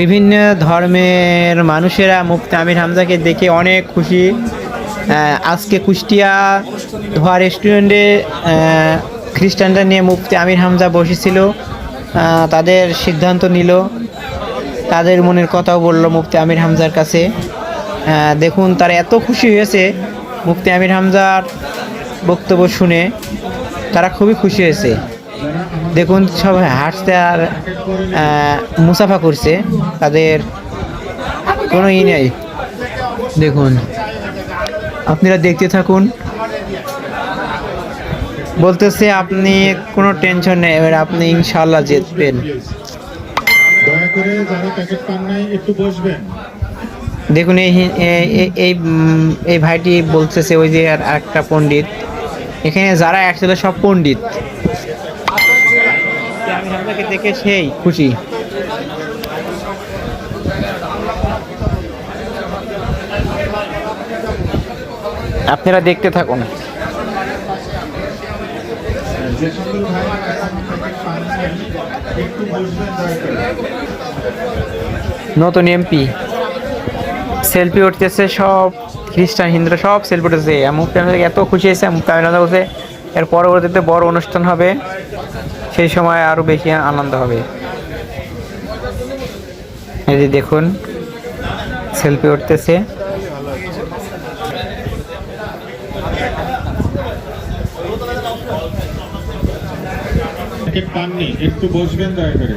বিভিন্ন ধর্মের মানুষেরা মুফতি আমির হামজাকে দেখে অনেক খুশি। আজকে কুষ্টিয়া ধোয়া রেস্টুরেন্টে খ্রিস্টানরা নিয়ে মুফতি আমির হামজা বসেছিল। তাদের সিদ্ধান্ত নিল। তাদের মনের কথাও বলল মুফতি আমির হামজার কাছে। দেখুন, তারা এত খুশি হয়েছে মুফতি আমির হামজার বক্তব্য শুনে। তারা খুবই খুশি হয়েছে। দেখুন সব হাঁটতে আর মুসাফা করছে তাদের কোনো ই নেই। দেখুন আপনারা দেখতে থাকুন। বলতেছে আপনি কোনো টেনশন নেই এবার আপনি ইনশাল্লাহ জিতবেন। দয়া করে যারা প্যাকেট পান নাই একটু বসবেন। দেখুন এই এই এই ভাইটি বলতেছে ওই যে আর একটা পণ্ডিত। এখানে যারা আসছিল সব পণ্ডিত। আমি আপনাকে দেখে সেই খুশি। আপনারা দেখতে থাকুন। নতুন এমপি। সেলফি উঠতেছে, সব খ্রিস্টান, হিন্দুরা সব সেলফি উঠতেছে মুক্তি এত খুশি হয়েছে মুক্তি আমির বলছে এর পরবর্তীতে বড় অনুষ্ঠান হবে। সেই সময় আরও বেশি আনন্দ হবে। এই যে দেখুন, সেলফি উঠতেছে। পাননি, একটু বসবেন দয়া করে।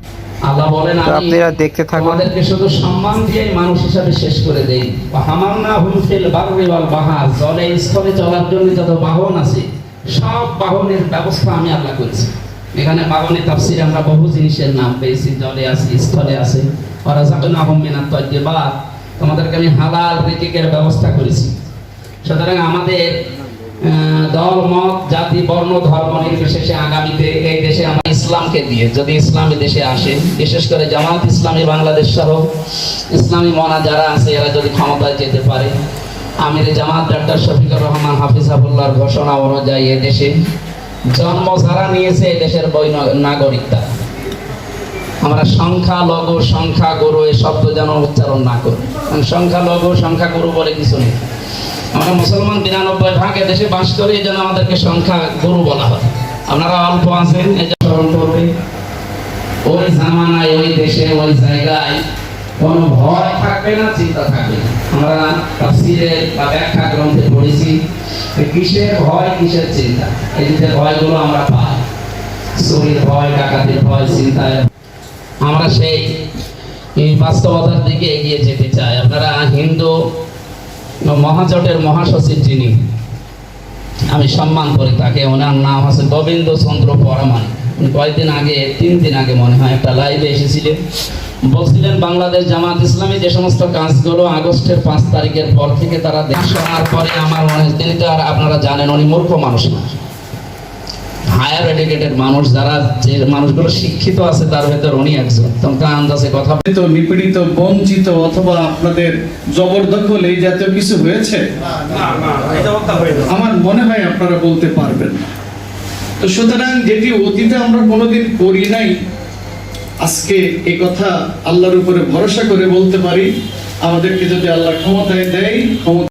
তো আপনারা দেখতে থাকুন। আমাদেরকে শুধু সম্মান দিয়ে মানুষ হিসাবে শেষ করে দেই। হুমফিল ওয়াল বাহার। জলে স্থলে চলার জন্য যত বাহন আছে সব বাহনের ব্যবস্থা আমি আল্লাহ করেছি। এখানে বাহনের তাফসির আমরা বহু জিনিসের নাম পেয়েছি। জলে আছে স্থলে আছে। ওরা যাবেন আহমিনা তজ্জেবা তোমাদেরকে আমি হালাল রিজিকের ব্যবস্থা করেছি। সুতরাং আমাদের দল, মত, জাতি, বর্ণ, ধর্ম নির্বিশেষে আগামীতে এই দেশে আমরা ইসলামকে দিয়ে, যদি ইসলামী দেশে আসে, বিশেষ করে জামাত ইসলামী বাংলাদেশ সহ ইসলামী মনা যারা আছে, এরা যদি ক্ষমতায় যেতে পারে, আমির জামাত ডাক্তার শফিকুর রহমান হাফিজাবুল্লাহর ঘোষণা অনুযায়ী এ দেশে জন্ম যারা নিয়েছে এ দেশের বৈন নাগরিকতা। আমরা সংখ্যা লঘু সংখ্যা গুরু এই শব্দ যেন উচ্চারণ না করি। সংখ্যা লঘু সংখ্যা গুরু বলে কিছু নেই। আমরা মুসলমান বিরানব্বই ভাগ দেশে বাস করি, এই জন্য আমাদেরকে সংখ্যা গুরু বলা হয়। আপনারা অল্প আছেন স্মরণ করবে। ওই জামানায়, ওই দেশে, ওই জায়গায় কোনো ভয় থাকবে না, চিন্তা থাকবে আমরা তাফসিরে বা ব্যাখ্যা গ্রন্থে পড়েছি যে কিসের ভয়, কিসের চিন্তা? এই যে ভয়গুলো আমরা পাই, চুরির ভয়, ডাকাতির ভয়, চিন্তায়। আমরা সেই বাস্তবতার দিকে এগিয়ে যেতে চাই। আপনারা হিন্দু মহাজোটের মহাসচিব যিনি, আমি সম্মান করি তাকে। ওনার নাম আছে গোবিন্দ চন্দ্র পরামান কয়েকদিন আগে, তিন দিন আগে মনে হয় একটা লাইভে এসেছিলেন। বলছিলেন, বাংলাদেশ জামাত ইসলামী যে সমস্ত কাজগুলো আগস্টের পাঁচ তারিখের পর থেকে তারা দেশ পরে আমার মনে তিনি তো আর আপনারা জানেন, উনি মূর্খ মানুষ না। হায়ার এডুকেটেড মানুষ যারা যে মানুষগুলো শিক্ষিত আছে তার ভেতর উনি একজন। তোমাকে আন্দাজে কথা নিপীড়িত নিপীড়িত বঞ্চিত অথবা আপনাদের জবরদখল এই জাতীয় কিছু হয়েছে? আমার মনে হয় আপনারা বলতে পারবেন তো সুতরাং যেটি অতীতে আমরা কোনোদিন করি নাই আজকে এই কথা আল্লাহর উপরে ভরসা করে বলতে পারি। আমাদেরকে যদি আল্লাহ ক্ষমতায় দেয় ক্ষমতা